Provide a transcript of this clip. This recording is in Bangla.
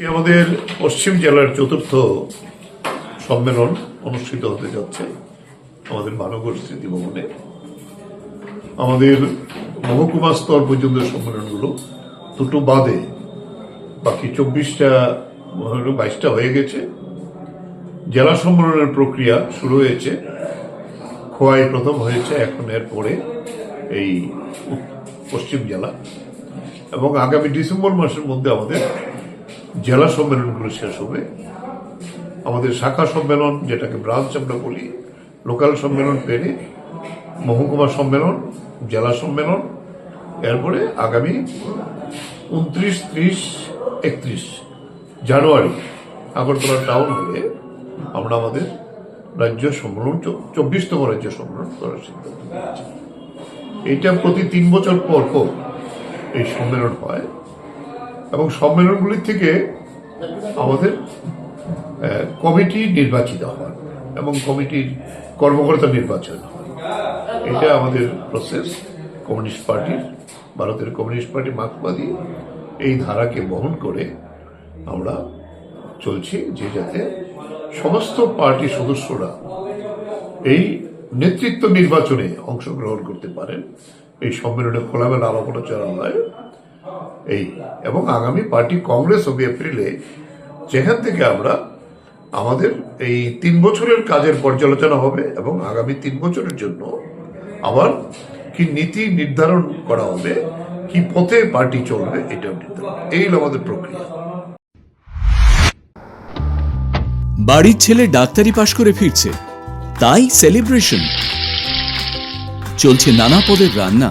আজকে আমাদের পশ্চিম জেলার চতুর্থ সম্মেলন অনুষ্ঠিত হতে যাচ্ছে আমাদের মানগর স্মৃতি ভবনে আমাদের মহকুমা স্তর পর্যন্ত সম্মেলনগুলো দুটো বাদে বাকি চব্বিশটা বাইশটা হয়ে গেছে। জেলা সম্মেলনের প্রক্রিয়া শুরু হয়েছে। খোয়াই প্রথম হয়েছে, এখন এর পরে এই পশ্চিম জেলা। এবং আগামী ডিসেম্বর মাসের মধ্যে আমাদের জেলা সম্মেলনগুলো শেষ হবে। আমাদের শাখা সম্মেলন, যেটাকে ব্রাঞ্চ আমরা বলি লোকাল সম্মেলন পেরে মহকুমা সম্মেলন, জেলা সম্মেলন, এরপরে আগামী উনত্রিশ, ত্রিশ, একত্রিশ জানুয়ারি আগরতলা টাউন হলে আমরা আমাদের রাজ্য সম্মেলন চব্বিশতম রাজ্য সম্মেলন করার সিদ্ধান্ত এইটা প্রতি তিন বছর পর পর এই সম্মেলন হয়। এবং সম্মেলনগুলি থেকে আমাদের কমিটি নির্বাচিত হয় এবং কমিটির কর্মকর্তা নির্বাচন হয়। এটা আমাদের প্রসেস কমিউনিস্ট পার্টির ভারতের কমিউনিস্ট পার্টি মার্কবাদী এই ধারাকে বহন করে আমরা চলছি, যে যাতে সমস্ত পার্টি সদস্যরা এই নেতৃত্ব নির্বাচনে অংশগ্রহণ করতে পারেন। এই সম্মেলনে খোলামেলা আলোচনা হয়। এই, এবং আগামী পার্টি কংগ্রেস হবে এপ্রিলে যেখান থেকে আমরা আমাদের এই তিন বছরের কাজের পর্যালোচনা হবে এবং আগামী তিন বছরের জন্য আবার কি নীতি নির্ধারণ করা হবে, কি পথে পার্টি চলবে, এটাও নির্ধারণ। এই হলো আমাদের প্রক্রিয়া। বাড়ির ছেলে ডাক্তারি পাশ করে ফিরছে, তাই সেলিব্রেশন। চলছে নানা পদের রান্না।